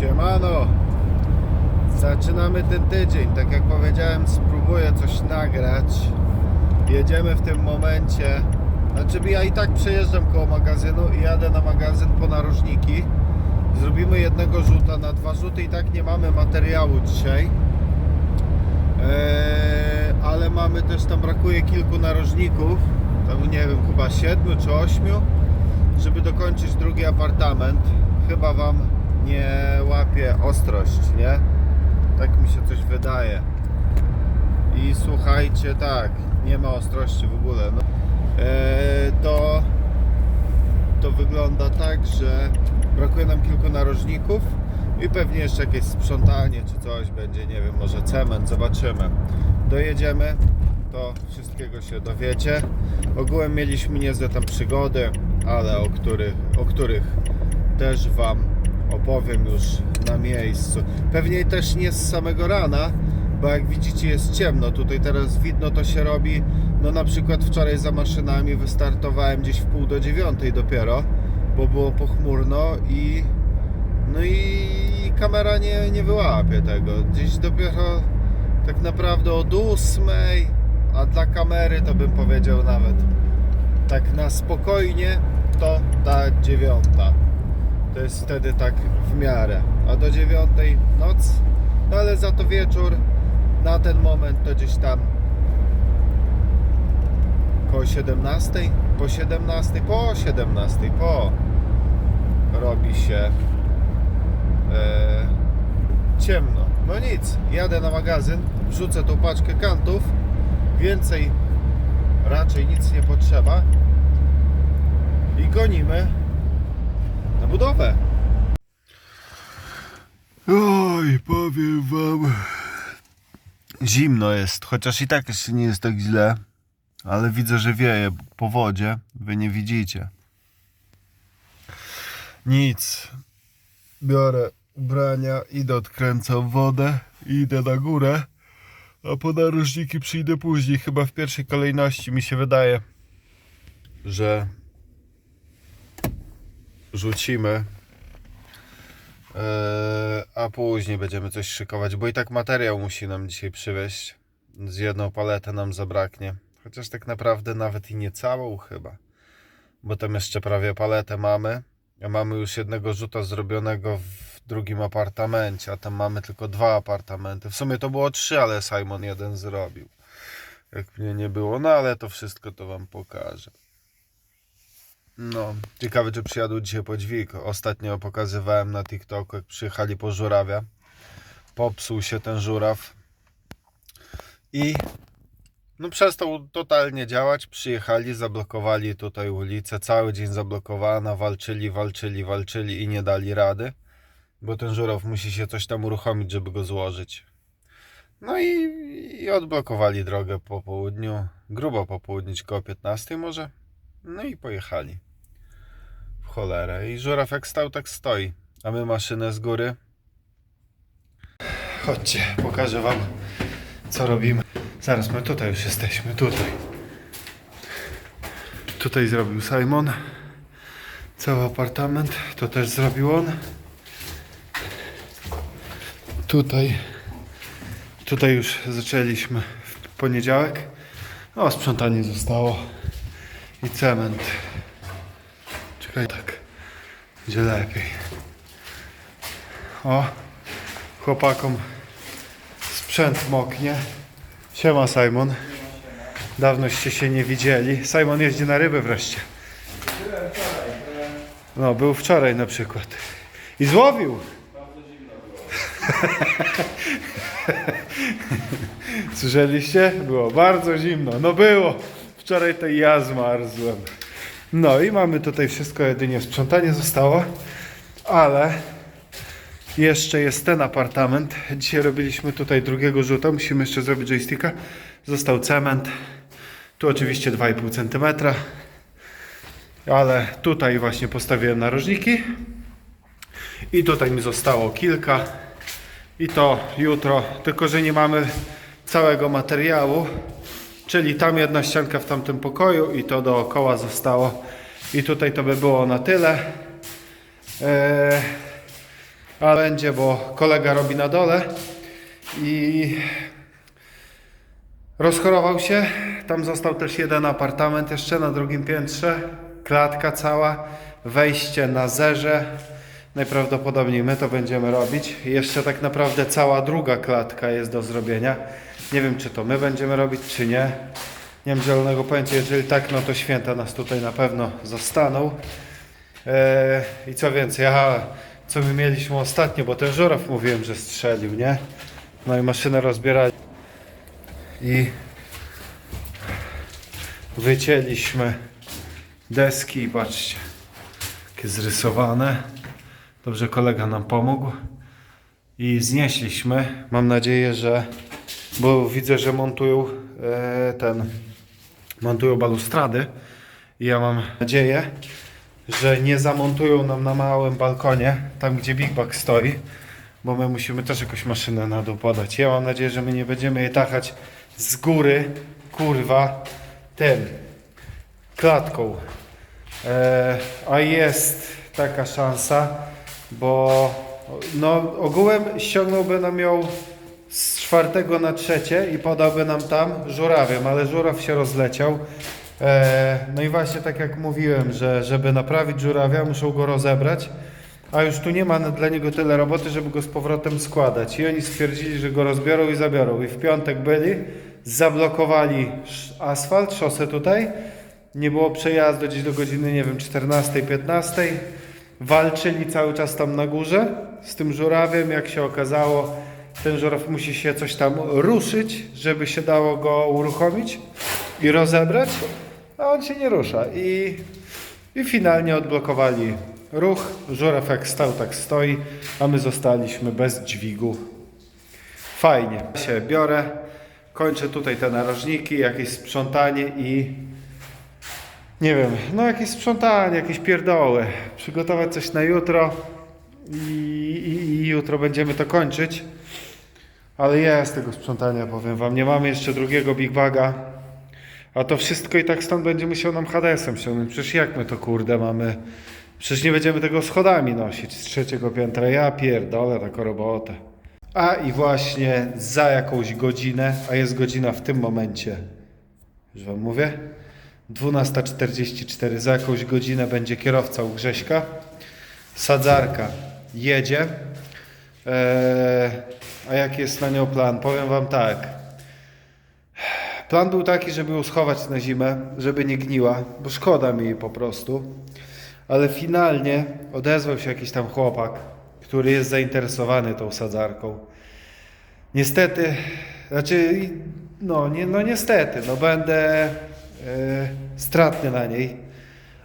Siemano! Zaczynamy ten tydzień. Tak jak powiedziałem, spróbuję coś nagrać. Jedziemy w tym momencie. Znaczy, ja i tak przejeżdżam koło magazynu i jadę na magazyn po narożniki. Zrobimy jednego rzuta na dwa rzuty i tak nie mamy materiału dzisiaj. Eee, ale mamy też tam brakuje kilku narożników. Tam nie wiem, chyba siedmiu czy ośmiu, żeby dokończyć drugi apartament. Chyba Wam nie łapie ostrość, nie? Tak mi się coś wydaje. I słuchajcie, tak, nie ma ostrości w ogóle. No, eee, to, to wygląda tak, że brakuje nam kilku narożników i pewnie jeszcze jakieś sprzątanie czy coś będzie, nie wiem, może cement, zobaczymy. Dojedziemy, to wszystkiego się dowiecie. Ogółem mieliśmy niezłe tam przygody, ale o których, o których też Wam opowiem już na miejscu. Pewnie też nie z samego rana, bo jak widzicie jest ciemno. Tutaj teraz widno to się robi. No na przykład wczoraj za maszynami wystartowałem gdzieś w pół do dziewiątej dopiero, bo było pochmurno i no i kamera nie, nie wyłapie tego. Gdzieś dopiero tak naprawdę od ósmej, a dla kamery to bym powiedział nawet tak na spokojnie to ta dziewiąta. To jest wtedy tak w miarę. A do dziewiątej noc, no ale za to wieczór na ten moment to gdzieś tam koło 17, po 17, po 17, po robi się e, ciemno. No nic, jadę na magazyn, wrzucę tą paczkę kantów, więcej raczej nic nie potrzeba i gonimy na budowę. Oj, powiem wam. Zimno jest, chociaż i tak jeszcze nie jest tak źle, ale widzę, że wieje po wodzie. Wy nie widzicie. Nic. Biorę ubrania, idę odkręcam wodę, idę na górę, a po narożniki przyjdę później. Chyba w pierwszej kolejności mi się wydaje, że rzucimy. Eee, a później będziemy coś szykować, bo i tak materiał musi nam dzisiaj przywieźć. Z jedną paletę nam zabraknie. Chociaż tak naprawdę nawet i nie całą chyba. Bo tam jeszcze prawie paletę mamy. A mamy już jednego rzuta zrobionego w drugim apartamencie, a tam mamy tylko dwa apartamenty. W sumie to było trzy, ale Simon jeden zrobił. Jak mnie nie było, no ale to wszystko to wam pokażę. No, ciekawe czy przyjadą dzisiaj po dźwig. Ostatnio pokazywałem na TikToku, jak przyjechali po żurawia. Popsuł się ten żuraw. I no przestał totalnie działać. Przyjechali, zablokowali tutaj ulicę. Cały dzień zablokowana. Walczyli, walczyli, walczyli i nie dali rady. Bo ten żuraw musi się coś tam uruchomić, żeby go złożyć. No i, i odblokowali drogę po południu. Grubo po południu, koło 15 może. No i pojechali. W cholerę. I żuraw jak stał, tak stoi. A my maszynę z góry. Chodźcie, pokażę wam, co robimy. Zaraz, my tutaj już jesteśmy, tutaj. Tutaj zrobił Simon. Cały apartament, to też zrobił on. Tutaj, tutaj już zaczęliśmy w poniedziałek. O, sprzątanie zostało. I cement. Czekaj, tak. Będzie lepiej. O, chłopakom sprzęt moknie. Siema Simon. Dawnoście się nie widzieli. Simon jeździ na ryby wreszcie. No, był wczoraj na przykład. I złowił. Słyszeliście? Było bardzo zimno. No było. Wczoraj to ja zmarzłem. No i mamy tutaj wszystko, jedynie sprzątanie zostało. Ale jeszcze jest ten apartament. Dzisiaj robiliśmy tutaj drugiego rzuta. Musimy jeszcze zrobić joysticka. Został cement. Tu oczywiście 2,5 cm. Ale tutaj właśnie postawiłem narożniki. I tutaj mi zostało kilka. I to jutro. Tylko, że nie mamy całego materiału. Czyli tam jedna ścianka w tamtym pokoju i to dookoła zostało. I tutaj to by było na tyle. Eee, ale będzie, bo kolega robi na dole i rozchorował się. Tam został też jeden apartament jeszcze na drugim piętrze. Klatka cała, wejście na zerze. Najprawdopodobniej my to będziemy robić. Jeszcze tak naprawdę cała druga klatka jest do zrobienia. Nie wiem, czy to my będziemy robić, czy nie. Nie mam zielonego pojęcia. Jeżeli tak, no to święta nas tutaj na pewno zostaną. Eee, I co więcej, aha, co my mieliśmy ostatnio, bo ten żuraw mówiłem, że strzelił, nie? No i maszynę rozbierali. I wycięliśmy deski i patrzcie, jakie zrysowane. Dobrze kolega nam pomógł. I znieśliśmy. Mam nadzieję, że, bo widzę, że montują e, ten, montują balustrady. I ja mam nadzieję, że nie zamontują nam na małym balkonie, tam gdzie Big Bag stoi, bo my musimy też jakąś maszynę na dół podać. Ja mam nadzieję, że my nie będziemy jej tachać z góry, kurwa, tym, klatką. E, a jest taka szansa, bo no, ogółem ściągnąłby nam ją z czwartego na trzecie i podałby nam tam żurawiem, ale żuraw się rozleciał. E, no i właśnie tak jak mówiłem, że żeby naprawić żurawia muszą go rozebrać, a już tu nie ma dla niego tyle roboty, żeby go z powrotem składać. I oni stwierdzili, że go rozbiorą i zabiorą. I w piątek byli, zablokowali asfalt, szosę tutaj. Nie było przejazdu gdzieś do godziny, nie wiem, 14-15. Walczyli cały czas tam na górze z tym żurawiem. Jak się okazało, ten żuraw musi się coś tam ruszyć, żeby się dało go uruchomić i rozebrać, a on się nie rusza. I, i finalnie odblokowali ruch. Żuraw jak stał, tak stoi, a my zostaliśmy bez dźwigu. Fajnie. Się biorę, kończę tutaj te narożniki, jakieś sprzątanie i nie wiem, no jakieś sprzątanie, jakieś pierdoły. Przygotować coś na jutro i, i, i jutro będziemy to kończyć. Ale jest tego sprzątania, powiem wam. Nie mamy jeszcze drugiego Big Baga. A to wszystko i tak stąd będzie musiał nam HDS-em ściągnąć. Przecież jak my to kurde mamy... Przecież nie będziemy tego schodami nosić z trzeciego piętra. Ja pierdolę taką robotę. A i właśnie za jakąś godzinę, a jest godzina w tym momencie, już wam mówię, 12.44, za jakąś godzinę będzie kierowca u Grześka. Sadzarka jedzie. Eee, a jaki jest na nią plan? Powiem wam tak. Plan był taki, żeby ją schować na zimę, żeby nie gniła, bo szkoda mi jej po prostu. Ale finalnie odezwał się jakiś tam chłopak, który jest zainteresowany tą sadzarką. Niestety, znaczy, no, nie, no niestety, no będę stratny na niej,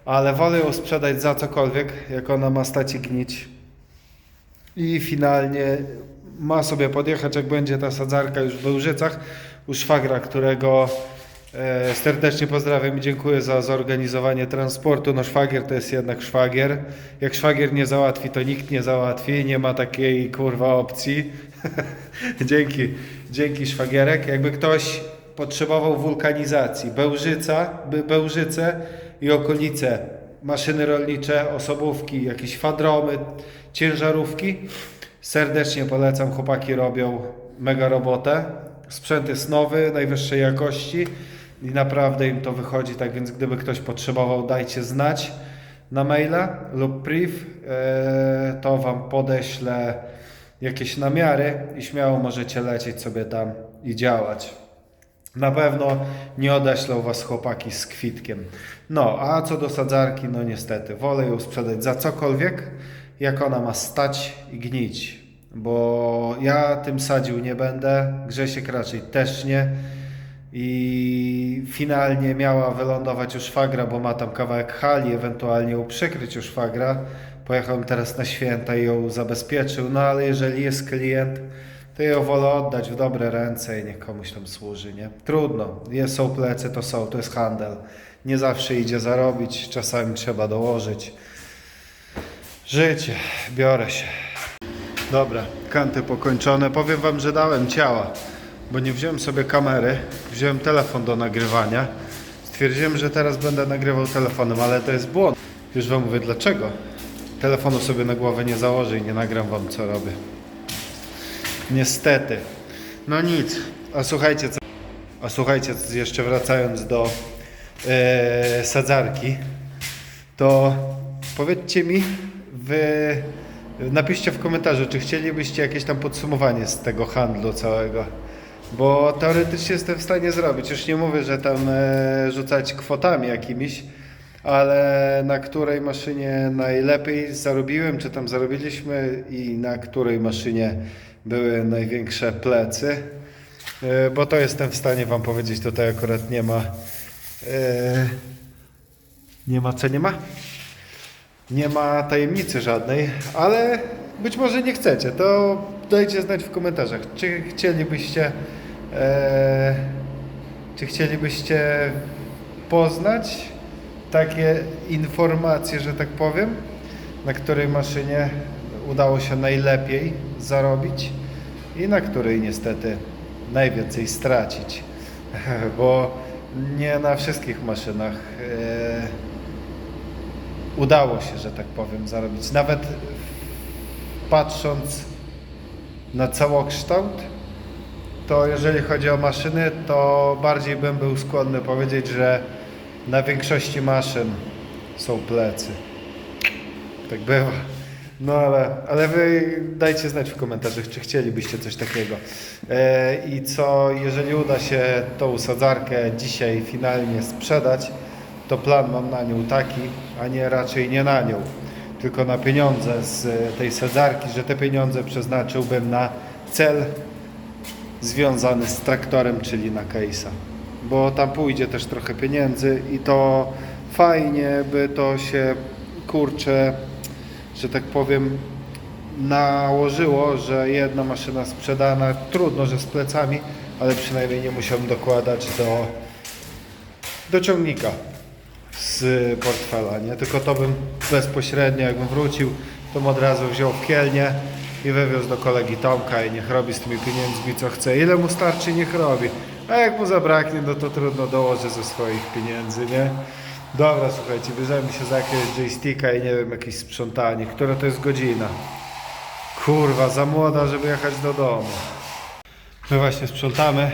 ale wolę ją sprzedać za cokolwiek, jak ona ma stać i gnić. I finalnie ma sobie podjechać, jak będzie ta sadzarka już w Bełżycach, u szwagra, którego e, serdecznie pozdrawiam i dziękuję za zorganizowanie transportu. No szwagier to jest jednak szwagier. Jak szwagier nie załatwi, to nikt nie załatwi. Nie ma takiej kurwa opcji. dzięki, dzięki szwagierek. Jakby ktoś potrzebował wulkanizacji, Bełżyca, Be- Bełżyce i okolice, maszyny rolnicze, osobówki, jakieś fadromy, ciężarówki. Serdecznie polecam, chłopaki robią mega robotę. Sprzęt jest nowy, najwyższej jakości i naprawdę im to wychodzi, tak więc gdyby ktoś potrzebował, dajcie znać na maila lub priv, e, to Wam podeślę jakieś namiary i śmiało możecie lecieć sobie tam i działać. Na pewno nie odeślą was chłopaki z kwitkiem. No, a co do sadzarki, no niestety, wolę ją sprzedać za cokolwiek, jak ona ma stać i gnić. Bo ja tym sadził nie będę, Grzesiek raczej też nie. I finalnie miała wylądować u szwagra, bo ma tam kawałek hali, ewentualnie ją przykryć u szwagra. Pojechałem teraz na święta i ją zabezpieczył, no ale jeżeli jest klient, to ją wolę oddać w dobre ręce i niech komuś tam służy, nie? Trudno, jest, są plecy, to są, to jest handel. Nie zawsze idzie zarobić, czasami trzeba dołożyć. Życie, biorę się. Dobra, kanty pokończone. Powiem wam, że dałem ciała. bo nie wziąłem sobie kamery, wziąłem telefon do nagrywania. Stwierdziłem, że teraz będę nagrywał telefonem, ale to jest błąd. Już wam mówię dlaczego. Telefonu sobie na głowę nie założę i nie nagram wam co robię. Niestety. No nic. A słuchajcie, co, a słuchajcie, jeszcze wracając do e, sadzarki, to powiedzcie mi, wy napiszcie w komentarzu, czy chcielibyście jakieś tam podsumowanie z tego handlu całego. Bo teoretycznie jestem w stanie zrobić. Już nie mówię, że tam e, rzucać kwotami jakimiś, ale na której maszynie najlepiej zarobiłem, czy tam zarobiliśmy i na której maszynie były największe plecy. E, Bo to jestem w stanie Wam powiedzieć. Tutaj akurat nie ma. e, Nie ma co nie ma? Nie ma tajemnicy żadnej, ale być może nie chcecie. To dajcie znać w komentarzach, czy chcielibyście. E, czy chcielibyście poznać takie informacje, że tak powiem, na której maszynie udało się najlepiej zarobić i na której niestety najwięcej stracić, bo nie na wszystkich maszynach e, udało się, że tak powiem, zarobić. Nawet patrząc na całokształt, to jeżeli chodzi o maszyny, to bardziej bym był skłonny powiedzieć, że na większości maszyn są plecy. Tak bywa. No ale, ale wy dajcie znać w komentarzach, czy chcielibyście coś takiego. E, I co, jeżeli uda się tą sadzarkę dzisiaj finalnie sprzedać, to plan mam na nią taki, a nie raczej nie na nią, tylko na pieniądze z tej sadzarki, że te pieniądze przeznaczyłbym na cel związany z traktorem, czyli na case'a. Bo tam pójdzie też trochę pieniędzy i to fajnie by to się kurczę, że tak powiem, nałożyło, że jedna maszyna sprzedana, trudno, że z plecami, ale przynajmniej nie musiałem dokładać do, do ciągnika z portfela, nie? Tylko to bym bezpośrednio, jakbym wrócił, to bym od razu wziął w kielnie i wywiózł do kolegi Tomka i niech robi z tymi pieniędzmi co chce. Ile mu starczy, niech robi. A jak mu zabraknie, no to trudno dołożę ze swoich pieniędzy, nie? Dobra, słuchajcie, bierzemy się za jakiegoś joysticka i nie wiem, jakieś sprzątanie. Która to jest godzina? Kurwa, za młoda, żeby jechać do domu. My właśnie sprzątamy,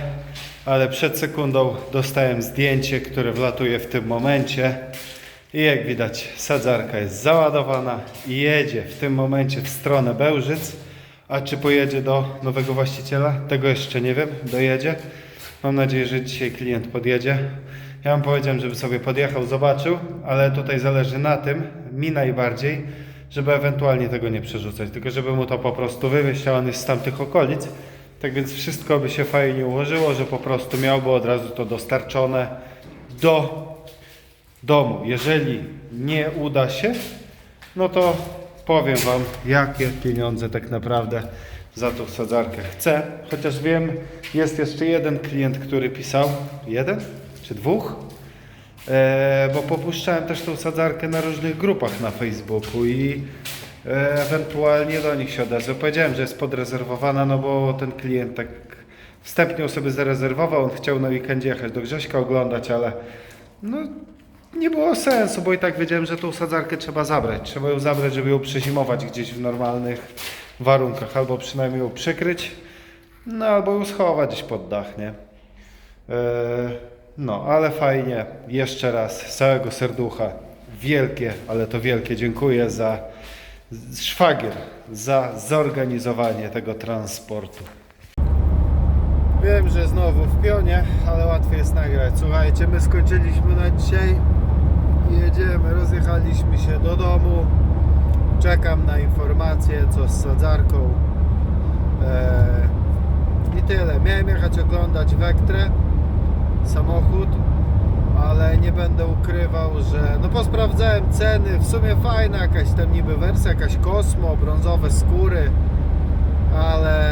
ale przed sekundą dostałem zdjęcie, które wlatuje w tym momencie. I jak widać, sadzarka jest załadowana i jedzie w tym momencie w stronę Bełżyc. A czy pojedzie do nowego właściciela? Tego jeszcze nie wiem. Dojedzie. Mam nadzieję, że dzisiaj klient podjedzie. Ja wam powiedziałem, żeby sobie podjechał, zobaczył, ale tutaj zależy na tym, mi najbardziej, żeby ewentualnie tego nie przerzucać, tylko żeby mu to po prostu wywieźć, a on jest z tamtych okolic. Tak więc wszystko by się fajnie ułożyło, że po prostu miałby od razu to dostarczone do domu. Jeżeli nie uda się, no to powiem Wam, jakie pieniądze tak naprawdę za tą sadzarkę chcę. Chociaż wiem, jest jeszcze jeden klient, który pisał, jeden czy dwóch, e, bo popuszczałem też tą sadzarkę na różnych grupach na Facebooku i e, ewentualnie do nich się odezwę. Powiedziałem, że jest podrezerwowana, no bo ten klient tak wstępnie ją sobie zarezerwował, on chciał na weekendzie jechać do Grześka oglądać, ale no nie było sensu, bo i tak wiedziałem, że tą sadzarkę trzeba zabrać. Trzeba ją zabrać, żeby ją przezimować gdzieś w normalnych warunkach, albo przynajmniej ją przykryć, no albo ją schować gdzieś pod dach, nie? Eee, no, ale fajnie. Jeszcze raz z całego serducha wielkie, ale to wielkie dziękuję za szwagier, za zorganizowanie tego transportu. Wiem, że znowu w pionie, ale łatwiej jest nagrać. Słuchajcie, my skończyliśmy na dzisiaj. Jedziemy, rozjechaliśmy się do domu. Czekam na informacje, co z sadzarką. Eee, I tyle. Miałem jechać oglądać Vectrę, samochód, ale nie będę ukrywał, że no posprawdzałem ceny. W sumie fajna jakaś tam niby wersja, jakaś kosmo, brązowe skóry, ale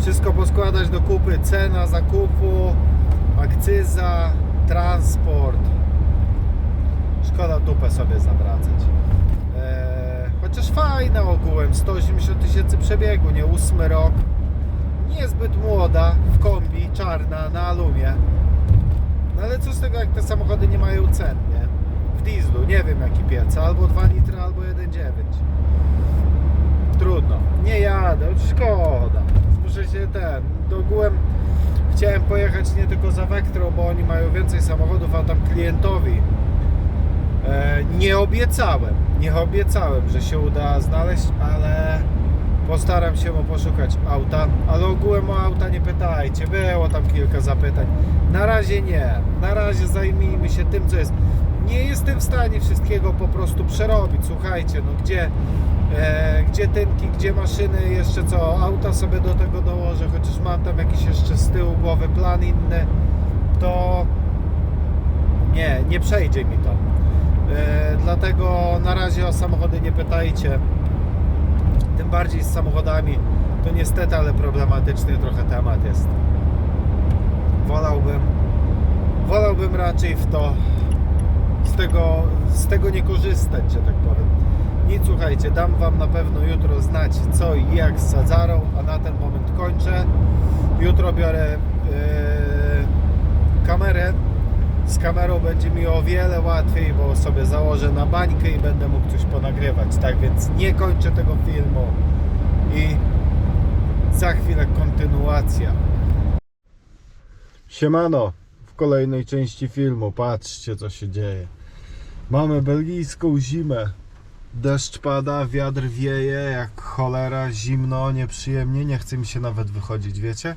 wszystko poskładać do kupy, cena zakupu, akcyza, transport. Szkoda dupę sobie zawracać. Eee, chociaż fajna ogółem, 180 tysięcy przebiegu, nie ósmy rok. Zbyt młoda, w kombi, czarna, na alumie. No ale co z tego, jak te samochody nie mają cen, nie? W dieslu, nie wiem jaki piec, albo 2 litry, albo 1,9. Trudno. Nie jadę, szkoda. Muszę się ten, dogółem chciałem pojechać nie tylko za Vectro, bo oni mają więcej samochodów, a tam klientowi e, nie obiecałem, nie obiecałem, że się uda znaleźć, ale postaram się poszukać auta, ale ogółem o auta nie pytajcie, było tam kilka zapytań. Na razie nie, na razie zajmijmy się tym, co jest. Nie jestem w stanie wszystkiego po prostu przerobić, słuchajcie, no gdzie, e, gdzie tynki, gdzie maszyny, jeszcze co, auta sobie do tego dołożę, chociaż mam tam jakiś jeszcze z tyłu głowy plan inny, to nie, nie przejdzie mi to. E, dlatego na razie o samochody nie pytajcie. Tym bardziej z samochodami to niestety, ale problematyczny trochę temat jest. Wolałbym, wolałbym raczej w to z tego, z tego nie korzystać, że tak powiem. Nic, słuchajcie, dam Wam na pewno jutro znać co i jak z Sadzarą, a na ten moment kończę. Jutro biorę e, kamerę. Z kamerą będzie mi o wiele łatwiej, bo sobie założę na bańkę i będę mógł coś ponagrywać. Tak więc nie kończę tego filmu i za chwilę kontynuacja. Siemano, w kolejnej części filmu patrzcie co się dzieje. Mamy belgijską zimę. Deszcz pada, wiatr wieje jak cholera, zimno, nieprzyjemnie, nie chce mi się nawet wychodzić, wiecie?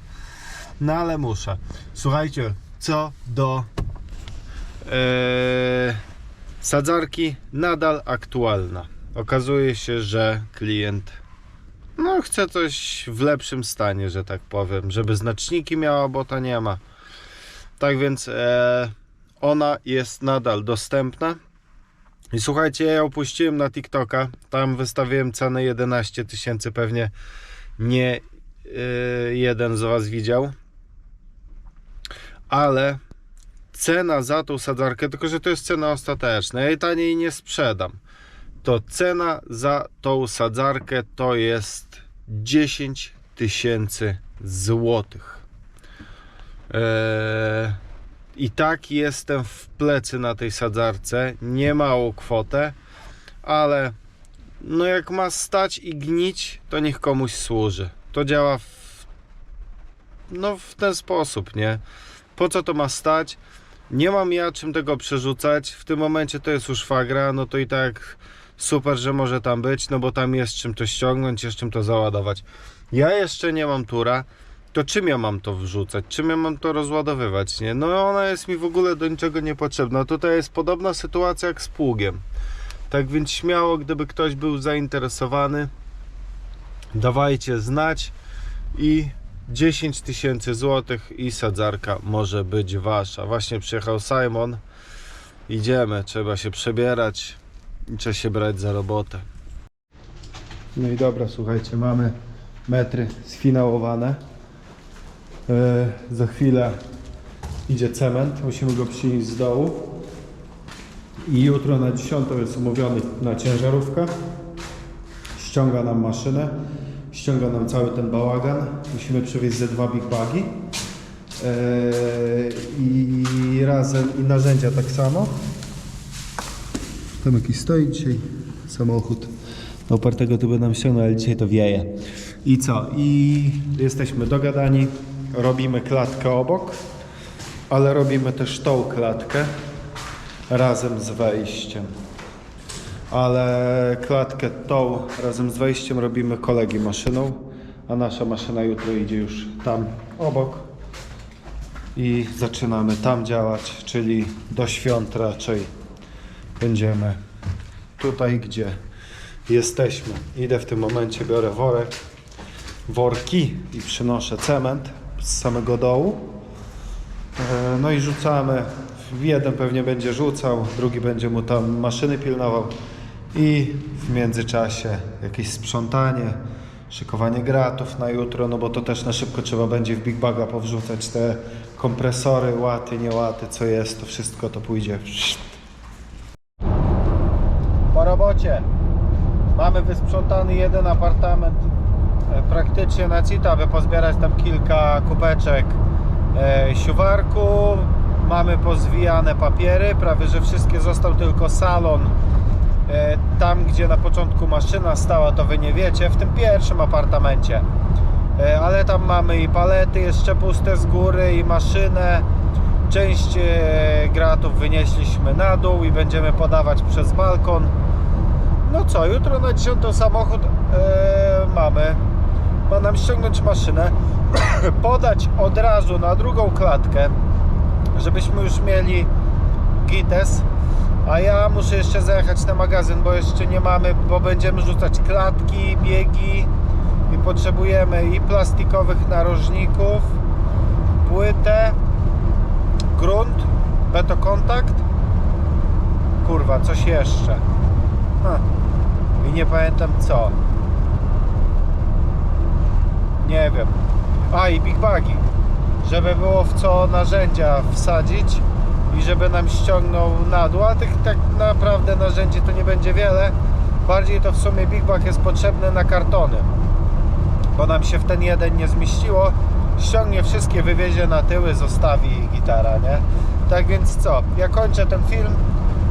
No ale muszę. Słuchajcie, co do Eee, sadzarki nadal aktualna. Okazuje się, że klient no, chce coś w lepszym stanie, że tak powiem, żeby znaczniki miała, bo to nie ma. Tak więc e, ona jest nadal dostępna. I słuchajcie, ja ją na TikToka. Tam wystawiłem cenę 11 tysięcy, pewnie nie e, jeden z Was widział. Ale cena za tą sadzarkę, tylko że to jest cena ostateczna, ja jej taniej nie sprzedam. To cena za tą sadzarkę to jest 10 tysięcy złotych. Eee, I tak jestem w plecy na tej sadzarce, nie małą kwotę, ale no jak ma stać i gnić, to niech komuś służy. To działa w, no w ten sposób, nie? Po co to ma stać? Nie mam ja czym tego przerzucać. W tym momencie to jest już fagra, no to i tak super, że może tam być, no bo tam jest czym to ściągnąć, jest czym to załadować. Ja jeszcze nie mam tura, to czym ja mam to wrzucać? Czym ja mam to rozładowywać, nie? No ona jest mi w ogóle do niczego niepotrzebna. Tutaj jest podobna sytuacja jak z pługiem. Tak więc śmiało, gdyby ktoś był zainteresowany, dawajcie znać i 10 tysięcy złotych i sadzarka może być wasza. Właśnie przyjechał Simon. Idziemy, trzeba się przebierać i trzeba się brać za robotę. No i dobra, słuchajcie, mamy metry sfinałowane. E, za chwilę idzie cement, musimy go przynieść z dołu. I jutro na 10 jest umówiony na ciężarówkę. Ściąga nam maszynę, ściąga nam cały ten bałagan. Musimy przywieźć ze dwa big bagi. Eee, I razem, i narzędzia tak samo. Tam jakiś stoi dzisiaj samochód. Opartego tu by nam ściągnął, ale dzisiaj to wieje. I co? I jesteśmy dogadani. Robimy klatkę obok, ale robimy też tą klatkę razem z wejściem. Ale klatkę tą razem z wejściem robimy kolegi maszyną, a nasza maszyna jutro idzie już tam obok i zaczynamy tam działać, czyli do świąt raczej będziemy tutaj, gdzie jesteśmy. Idę w tym momencie, biorę worek, worki i przynoszę cement z samego dołu. E, No i rzucamy. Jeden pewnie będzie rzucał, drugi będzie mu tam maszyny pilnował. I w międzyczasie jakieś sprzątanie, szykowanie gratów na jutro, no bo to też na szybko trzeba będzie w Big Baga powrzucać te kompresory, łaty, nie łaty, co jest, to wszystko to pójdzie. Po robocie mamy wysprzątany jeden apartament e, praktycznie na CITA, aby pozbierać tam kilka kubeczek e, siuwarku. Mamy pozwijane papiery, prawie że wszystkie został tylko salon. E, tam, gdzie na początku maszyna stała, to wy nie wiecie, w tym pierwszym apartamencie. E, ale tam mamy i palety jeszcze puste z góry, i maszynę. Część e, gratów wynieśliśmy na dół i będziemy podawać przez balkon. No co, jutro na 10 samochód mamy. Ma nam ściągnąć maszynę, podać od razu na drugą klatkę, żebyśmy już mieli gites. A ja muszę jeszcze zajechać na magazyn, bo jeszcze nie mamy, bo będziemy rzucać klatki, biegi i potrzebujemy i plastikowych narożników, płytę, grunt, betokontakt, kurwa, coś jeszcze. Ha. I nie pamiętam co. Nie wiem. A i big bagi. Żeby było w co narzędzia wsadzić i żeby nam ściągnął na dół, a tych tak naprawdę narzędzi to nie będzie wiele. Bardziej to w sumie big bag jest potrzebny na kartony. Bo nam się w ten jeden nie zmieściło. Ściągnie wszystkie, wywiezie na tyły, zostawi gitara, nie? Tak więc co? Ja kończę ten film.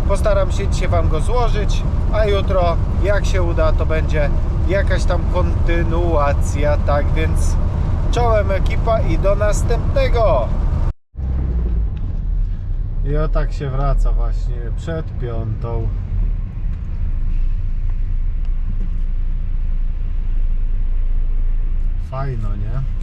Postaram się dzisiaj Wam go złożyć, a jutro, jak się uda, to będzie jakaś tam kontynuacja. Tak więc czołem ekipa i do następnego! I o tak się wraca właśnie przed piątą. Fajno, nie?